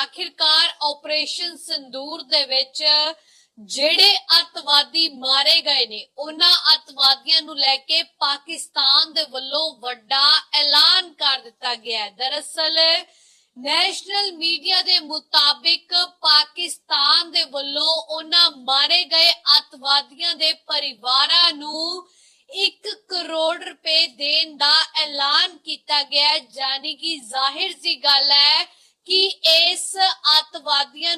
ਆਖਿਰਕਾਰ ਆਪਰੇਸ਼ਨ ਸਿੰਦੂਰ ਦੇ ਵਿੱਚ ਜਿਹੜੇ ਅਤਵਾਦੀ ਮਾਰੇ ਗਏ ਨੇ, ਉਹਨਾਂ ਅਤਵਾਦੀਆਂ ਨੂੰ ਲੈ ਕੇ ਪਾਕਿਸਤਾਨ ਦੇ ਵੱਲੋਂ ਵੱਡਾ ਐਲਾਨ ਕਰ ਦਿੱਤਾ ਗਿਆ ਹੈ। ਦਰਅਸਲ ਨੈਸ਼ਨਲ ਮੀਡੀਆ ਦੇ ਮੁਤਾਬਿਕ ਪਾਕਿਸਤਾਨ ਦੇ ਵੱਲੋਂ ਉਹਨਾਂ ਮਾਰੇ ਗਏ ਅਤਵਾਦੀਆਂ ਦੇ ਪਰਿਵਾਰਾਂ ਨੂੰ 1 ਕਰੋੜ ਰੁਪਏ ਦੇਣ ਦਾ ਐਲਾਨ ਕੀਤਾ ਗਿਆ ਹੈ। ਜਾਨੀ ਕਿ ਜ਼ਾਹਿਰ ਜੀ ਗੱਲ ਹੈ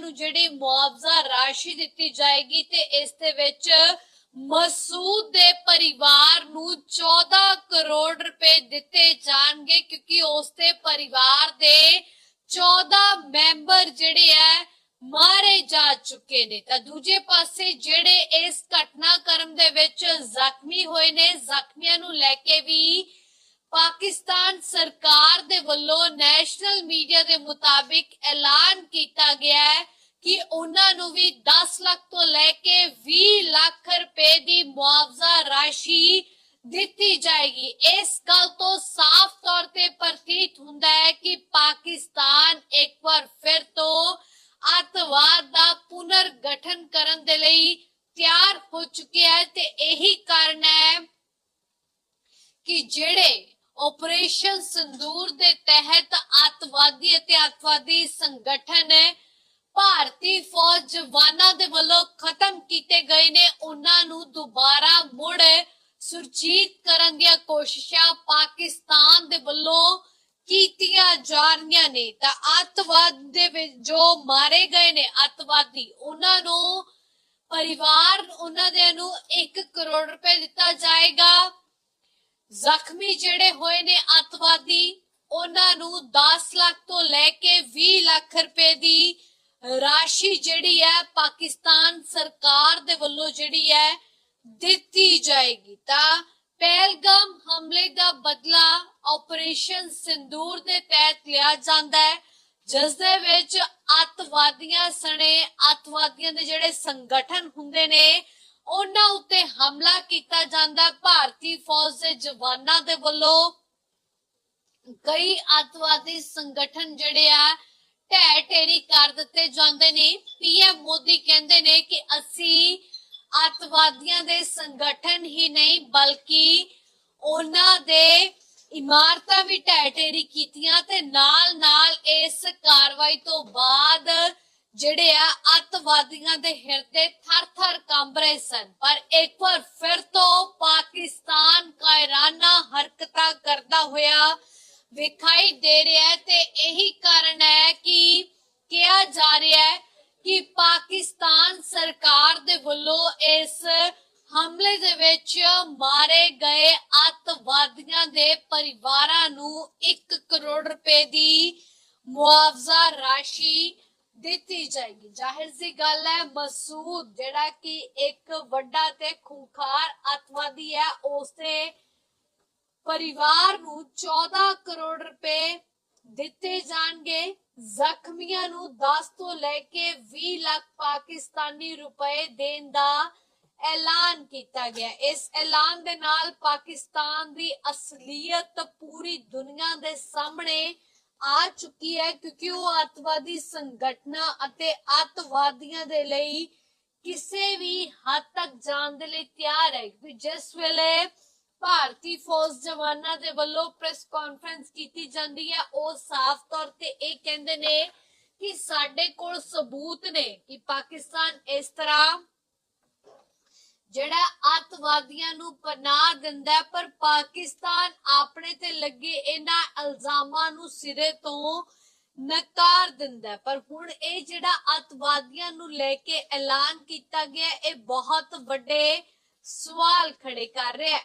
ਨੂੰ ਜਿਹੜੀ ਮੁਆਵਜ਼ਾ ਰਾਸ਼ੀ ਦਿੱਤੀ ਜਾਏਗੀ ਤੇ ਇਸ ਦੇ ਵਿੱਚ ਮਸੂਦ ਦੇ ਪਰਿਵਾਰ ਨੂੰ 14 ਕਰੋੜ ਰੁਪਏ ਦਿੱਤੇ ਜਾਣਗੇ ਕਿਉਂਕਿ ਉਸ ਦੇ ਪਰਿਵਾਰ ਦੇ 14 ਮੈਂਬਰ ਜਿਹੜੇ ਹੈ ਮਾਰੇ ਜਾ ਚੁੱਕੇ ਨੇ। ਤਾਂ ਦੂਜੇ ਪਾਸੇ ਜਿਹੜੇ ਇਸ ਘਟਨਾਕ੍ਰਮ ਦੇ ਵਿੱਚ ਜ਼ਖਮੀ ਹੋਏ ਨੇ, ਜ਼ਖਮੀਆਂ ਨੂੰ ਲੈ ਕੇ ਵੀ ਪਾਕਿਸਤਾਨ ਸਰਕਾਰ ਦੇ ਵੱਲੋਂ ਨੈਸ਼ਨਲ ਮੀਡੀਆ ਦੇ ਮੁਤਾਬਿਕ ਐਲਾਨ ਕੀਤਾ ਗਿਆ ਹੈ। ਕਿ ਉਹਨਾਂ ਨੂੰ ਵੀ 10 ਲੱਖ ਤੋਂ ਲੈ ਕੇ 20 ਲੱਖ ਰੁਪਏ ਦੀ ਮੁਆਵਜ਼ਾ ਰਾਸ਼ੀ ਦਿੱਤੀ ਜਾਏਗੀ। ਇਸ ਗੱਲ ਤੋਂ ਸਾਫ਼ ਤੌਰ ਤੇ ਪ੍ਰਤੀਤ ਹੁੰਦਾ ਹੈ ਕਿ ਪਾਕਿਸਤਾਨ ਇੱਕ ਵਾਰ ਫਿਰ ਤੋਂ ਅੱਤਵਾਦ ਦਾ ਪੁਨਰ ਗਠਨ ਕਰਨ ਦੇ ਲਈ ਤਿਆਰ ਹੋ ਚੁੱਕਿਆ ਹੈ ਤੇ ਇਹੀ ਕਾਰਨ ਹੈ ਕਿ ਜਿਹੜੇ ਆਪਰੇਸ਼ਨ ਸੰਦੂਰ ਦੇ ਤਹਿਤ ਅੱਤਵਾਦੀ ਅਤੇ ਅੱਤਵਾਦੀ ਸੰਗਠਨ ਭਾਰਤੀ ਫੌਜ ਜਵਾਨਾਂ ਦੇ ਵੱਲੋਂ ਖਤਮ ਕੀਤੇ ਗਏ ਨੇ ਉਹਨਾਂ ਨੂੰ ਦੁਬਾਰਾ ਮੁੜ ਸੁਰਜੀਤ ਕਰਨ ਦੀਆਂ ਕੋਸ਼ਿਸ਼ਾਂ ਪਾਕਿਸਤਾਨ ਦੇ ਵੱਲੋਂ ਕੀਤੀਆਂ ਜਾ ਰਹੀਆਂ ਨੇ। ਤਾਂ ਅੱਤਵਾਦ ਦੇ ਵਿੱਚ ਜੋ ਮਾਰੇ ਗਏ ਨੇ, ਅੱਤਵਾਦੀ, ਉਹਨਾਂ ਨੂੰ, ਪਰਿਵਾਰ ਉਹਨਾਂ ਦੇ ਨੂੰ 1 ਕਰੋੜ ਰੁਪਏ ਦਿੱਤਾ ਜਾਏਗਾ। ਜ਼ਖਮੀ ਜਿਹੜੇ ਹੋਏ ਨੇ ਅੱਤਵਾਦੀ, ਉਹਨਾਂ ਨੂੰ 10 ਲੱਖ ਤੋਂ ਲੈ ਕੇ 20 ਲੱਖ ਰੁਪਏ ਦੀ ਰਾਸ਼ੀ ਜਿਹੜੀ ਹੈ ਪਾਕਿਸਤਾਨ ਸਰਕਾਰ ਦੇ ਵੱਲੋਂ ਜਿਹੜੀ ਹੈ ਦਿੱਤੀ ਜਾਏਗੀ ਤਾਂ ਪਹਿਲਗਾਮ ਹਮਲੇ ਦਾ ਬਦਲਾ ਆਪਰੇਸ਼ਨ ਸਿੰਦੂਰ ਦੇ ਤਹਿਤ ਲਿਆ ਜਾਂਦਾ ਹੈ, ਜਿਸ ਦੇ ਵਿੱਚ ਅੱਤਵਾਦੀਆਂ ਸਣੇ ਅੱਤਵਾਦੀਆਂ ਦੇ ਜਿਹੜੇ ਸੰਗਠਨ ਹੁੰਦੇ ਨੇ, ਉਹਨਾਂ ਉੱਤੇ ਹਮਲਾ ਕੀਤਾ ਜਾਂਦਾ। ਭਾਰਤੀ ਫੌਜ ਦੇ ਜਵਾਨਾਂ ਦੇ ਵੱਲੋਂ ਕਈ ਅੱਤਵਾਦੀ ਸੰਗਠਨ ਜਿਹੜੇ ਆ ਢਹਿ ਢੇਰੀ ਕਰ ਦਿੱਤੇ ਜਾਂਦੇ ਨੇ। ਪੀਐਮ ਮੋਦੀ ਕਹਿੰਦੇ ਨੇ ਕਿ ਅੱਤਵਾਦੀਆਂ ਦੇ ਸੰਗਠਨ ਹੀ ਨਹੀਂ, ਬਲਕਿ ਉਹਨਾਂ ਦੇ ਇਮਾਰਤਾਂ ਵੀ ਢਹਿ ਢੇਰੀ ਕੀਤੀਆਂ ਤੇ ਨਾਲ ਨਾਲ ਇਸ ਕਾਰਵਾਈ ਤੋਂ ਬਾਅਦ ਜਿਹੜੇ ਆ ਅੱਤਵਾਦੀਆਂ ਦੇ ਹਿਰਦੇ ਥਰ-ਥਰ ਕੰਬ ਰਹੇ ਸਨ। ਪਰ ਇੱਕ ਵਾਰ ਫਿਰ ਤੋਂ ਪਾਕਿਸਤਾਨ ਕਾਇਰਾਨਾ ਹਰਕਤਾਂ ਕਰਦਾ ਹੋਇਆ ਵਿਖਾਈ ਦੇ ਰਿਹਾ ਤੇ ਇਹੀ ਕਾਰਨ ਹੈ ਕਿ ਕਿਹਾ ਜਾ ਰਿਹਾ ਹੈ ਮਾਰੇ ਗਏ ਅੱਤਵਾਦੀਆਂ ਦੇ ਪਰਿਵਾਰਾਂ ਨੂੰ 1 ਕਰੋੜ ਰੁਪਏ ਦੀ ਮੁਆਵਜ਼ਾ ਰਾਸ਼ੀ ਦਿੱਤੀ ਜਾਏਗੀ। ਜ਼ਾਹਿਰ ਸੀ ਗੱਲ ਹੈ, ਮਸੂਦ ਜਿਹੜਾ ਕਿ ਇੱਕ ਵੱਡਾ ਤੇ ਖੂੰਖਾਰ ਅੱਤਵਾਦੀ ਹੈ ਉਸ ਦੇ ਪਰਿਵਾਰ ਨੂੰ 14 ਕਰੋੜ ਰੁਪਏ ਦਿੱਤੇ ਜਾਣਗੇ। ਜ਼ਖਮੀਆਂ ਨੂੰ 10 ਤੋਂ ਲੈ ਕੇ 20 ਲੱਖ ਪਾਕਿਸਤਾਨੀ ਰੁਪਏ ਦੇਣ ਦਾ ਐਲਾਨ ਕੀਤਾ ਗਿਆ। ਇਸ ਐਲਾਨ ਦੇ ਨਾਲ ਪਾਕਿਸਤਾਨ ਦੀ ਅਸਲੀਅਤ ਪੂਰੀ ਦੁਨੀਆ ਦੇ ਸਾਹਮਣੇ ਆ ਚੁੱਕੀ ਹੈ ਕਿਉਂਕਿ ਉਹ ਅੱਤਵਾਦੀ ਸੰਗਠਨਾਂ ਅਤੇ ਅੱਤਵਾਦੀਆਂ ਦੇ ਲਈ ਕਿਸੇ ਵੀ ਹੱਦ ਤੱਕ ਜਾਣ ਦੇ ਲਈ ਤਿਆਰ ਹੈ ਕਿ ਜਿਸ ਵੇਲੇ ਭਾਰਤੀ ਫੌਜ ਜਵਾਨਾਂ ਦੇ ਵੱਲੋਂ ਪ੍ਰੈਸ ਕਾਨਫਰੰਸ ਕੀਤੀ ਜਾਂਦੀ ਹੈ, ਉਹ ਸਾਫ਼ ਤੌਰ ਤੇ ਇਹ ਕਹਿੰਦੇ ਨੇ ਕਿ ਸਾਡੇ ਕੋਲ ਸਬੂਤ ਨੇ ਕਿ ਪਾਕਿਸਤਾਨ ਇਸ ਤਰ੍ਹਾਂ ਜਿਹੜਾ ਅੱਤਵਾਦੀਆਂ ਨੂੰ ਪਨਾਹ ਦਿੰਦਾ ਪਰ ਪਾਕਿਸਤਾਨ ਆਪਣੇ ਤੇ ਲੱਗੇ ਇਹਨਾਂ ਇਲਜ਼ਾਮਾਂ ਨੂੰ ਸਿਰੇ ਤੋਂ ਨਕਾਰ ਦਿੰਦਾ ਪਰ ਹੁਣ ਇਹ ਜਿਹੜਾ ਅੱਤਵਾਦੀਆਂ ਨੂੰ ਲੈ ਕੇ ਐਲਾਨ ਕੀਤਾ ਗਿਆ, ਇਹ ਬਹੁਤ ਵੱਡੇ ਸਵਾਲ ਖੜੇ ਕਰ ਰਿਹਾ ਹੈ।